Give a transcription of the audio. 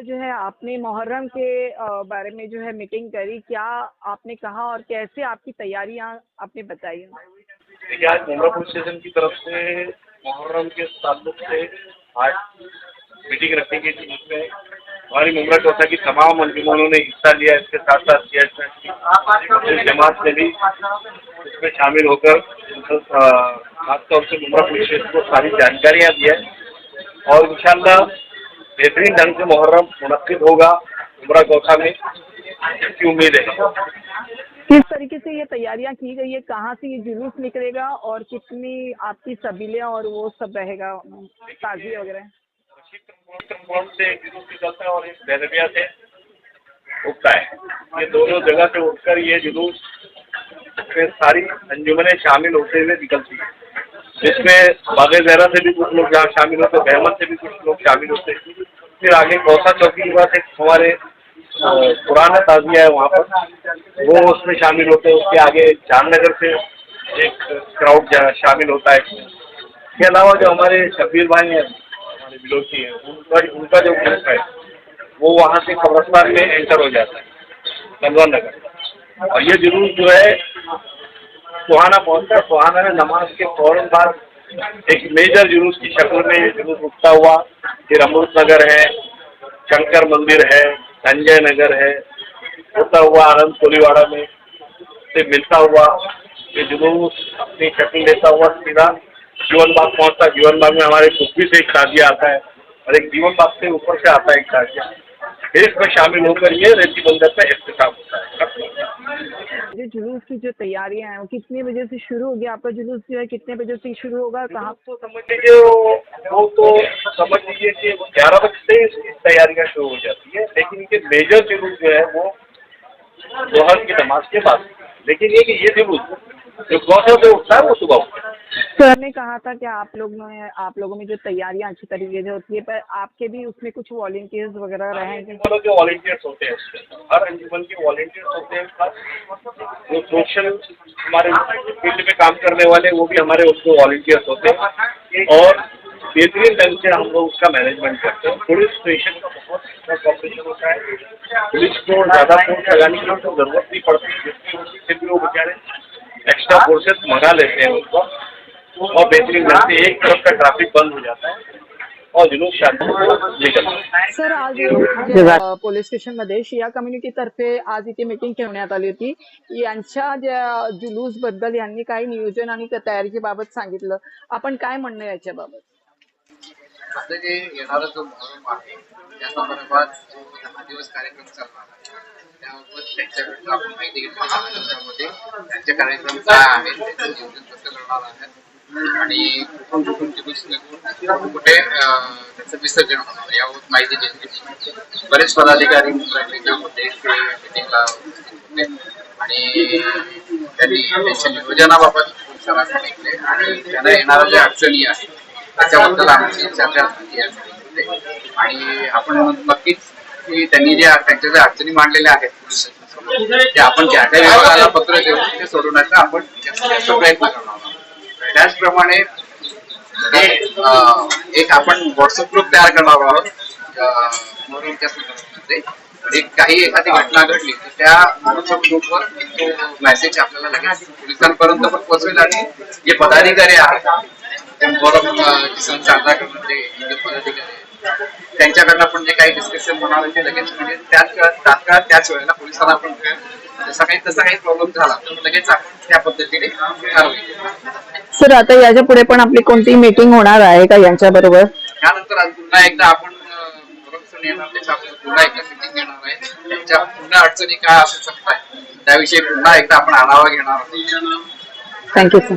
जो है आपने मुहर्रम के बारे में जो है मीटिंग करी। क्या आपने कहा और कैसे आपकी तैयारियाँ आपने बताई? देखिए, आज मुमरा पुलिस स्टेशन की तरफ़ से मुहर्रम के ताल्लुक से आज मीटिंग रखी गई थी, जिसमें हमारी मुमरा चौथा की तमाम अंजुमनों ने हिस्सा लिया, इसके साथ साथ जमात ने भी इसमें शामिल होकर खासतौर से मुमरा पुलिस स्टेशन को सारी जानकारियाँ दी है। और इंशाल्लाह बेहतरीन ढंग से मुहर्रम मुनद होगा उमरा चौथा में इसकी उम्मीद है। किस तरीके से ये तैयारियाँ की गई है? कहाँ से ये जुलूस निकलेगा? और कितनी आपकी सबीलें और वो सब रहेगा? ताजिए वगैरह। से जुलूस निकलता है और एक बैरबिया से उठता है ये दोनों जगह से उठकर ये जुलूस में सारी अंजुमनें शामिल होते हुए निकलती है। जिसमें बागे जहरा से भी कुछ लोग शामिल होते, बहमत से भी कुछ लोग शामिल होते। फिर आगे कौसा चौकी के बाद एक हमारे पुराना ताजिया है वहाँ पर। वो उसमें शामिल होते हैं उसके आगे जामनगर से एक क्राउड शामिल होता है। इसके अलावा जो हमारे शब्बीर भाई हैं, हमारे विलोची हैं, उनका उनका जो ग्रुप है, वो वहाँ से कब्रस्तान में एंटर हो जाता है तलवा नगर और ये ज़रूर जो है सुहाना पहुँचता सुहाना में नमाज़ के फ़ौरन बाद एक मेजर जुलूस की शक्ल में जुलूस उठता हुआ, फिर अमृत नगर है, शंकर मंदिर है, संजय नगर है होता हुआ आनंद कोलीवाड़ा में से मिलता हुआ, ये जुलूस अपनी शक्ल लेता हुआ सीधा जीवन बाग पहुँचता। जीवन बाग में हमारे कुप्पी से एक ताजिया आता है और एक जीवन बाग से ऊपर से आता है एक ताजिया फिर इसमें शामिल होकर ये रेती बंदर का जो जुलूस की जो तैयारियाँ हैं वो कितने बजे से शुरू होगी? आपका जुलूस जो है कितने बजे से शुरू होगा? कहाँ तो समझ लीजिए वो तो समझ लीजिए कि ग्यारह बजे से इसकी तैयारियाँ शुरू हो जाती है लेकिन ये मेजर जुलूस जो है वो दोहर की नमाज़ के बाद। लेकिन ये कि ये जुलूस जो गौसों से उठता है वो सुबह उठता है। सर ने कहा था कि आप लोग में आप लोगों में जो तैयारियाँ अच्छी तरीके से होती है पर आपके भी उसमें कुछ वॉलेंटियर्स वगैरह रहेंगे अंजुमनों के वॉलेंटियर्स होते हैं। हर अंजुमन के वॉलेंटियर्स होते हैं जो सोशल हमारे फ़ील्ड में काम करने वाले, वो भी हमारे उसमें वॉलेंटियर्स होते हैं। और बेहतरीन ढंग से हम लोग उसका मैनेजमेंट करते हैं। पुलिस स्टेशन का बहुत अच्छा होता है। पुलिस को ज़्यादा फोर्स लगाने की तो ज़रूरत नहीं पड़ती जिसकी वजह से भी वो बेचारे एक्स्ट्रा फोर्सेस मंगा लेते हैं उनको और बेहतरीन ढंग से एक तरफ़ का ट्रैफ़िक बंद हो जाता है। सर आज पोलीस स्टेशनमध्ये शिया कम्युनिटीतर्फे आज इथे मीटिंग ठेवण्यात आली होती. यांच्या ज्या जुलूसबद्दल यांनी काही नियोजन आणि तयारीच्या बाबत सांगितलं. आपण काय म्हणणं आहे याच्याबाबत? आता जे येणारा जो मोहरम आहे त्या संदर्भात जो दहा दिवस कार्यक्रम चालणार आहे त्याबाबत त्यांच्याकडनं आपण माहिती घेतली. त्यामध्ये त्यांचे कार्यक्रम काय आहेत त्याचं नियोजन कसं करणार आहेत आणि कुठून कुठून जुलूस निघून कुठे त्याचं विसर्जन होणार यावर माहिती घेतली बरेच पदाधिकारी मुंबईतले त्यामध्ये ते मिटिंगला आणि त्यांनी त्यांच्या नियोजनाबाबत खूप सारा सांगितले आणि त्यांना येणाऱ्या ज्या अडचणी आहेत त्याच्याबद्दल आमची चर्चा झाली आहे. आणि आपण नक्कीच की त्यांनी ज्या त्यांच्या ज्या अडचणी मांडलेल्या आहेत त्या आपण ज्या त्या विभागाला पत्र देऊ ते सोडवण्याचा आपण जास्तीत जास्त प्रयत्न करणार आहोत. त्याचप्रमाणे ते एक आपण व्हॉट्सअप ग्रुप तयार करणार आहोत. एक काही एखादी घटना घडली तर त्या व्हॉट्सअप ग्रुपवर तो मेसेज आपल्याला लगेच पोलिसांपर्यंत पण पोहोचवेल आणि जे पदाधिकारी आहेत किसान मोहरम साजरा जे पदाधिकारी त्यांच्याकडनं पण जे काही डिस्कशन होणार ते लगेच म्हणजे त्याच तात्काळ त्याच वेळेला पोलिसांना पण जसा काही तसा काही प्रॉब्लेम झाला. तर लगेच आपण त्या पद्धतीने. सर आता याच्यापुढे पण आपली कोणती मीटिंग होणार आहे का यांच्या बरोबर? त्यानंतर आज पुन्हा एकदा आपण अं, मोहरम येणार त्याच्या आपण पुन्हा एकदा मिटिंग घेणार आहे. त्यांच्या पुन्हा अडचणी काय असू शकतात? त्याविषयी पुन्हा एकदा आपण आढावा घेणार आहोत. Thank you sir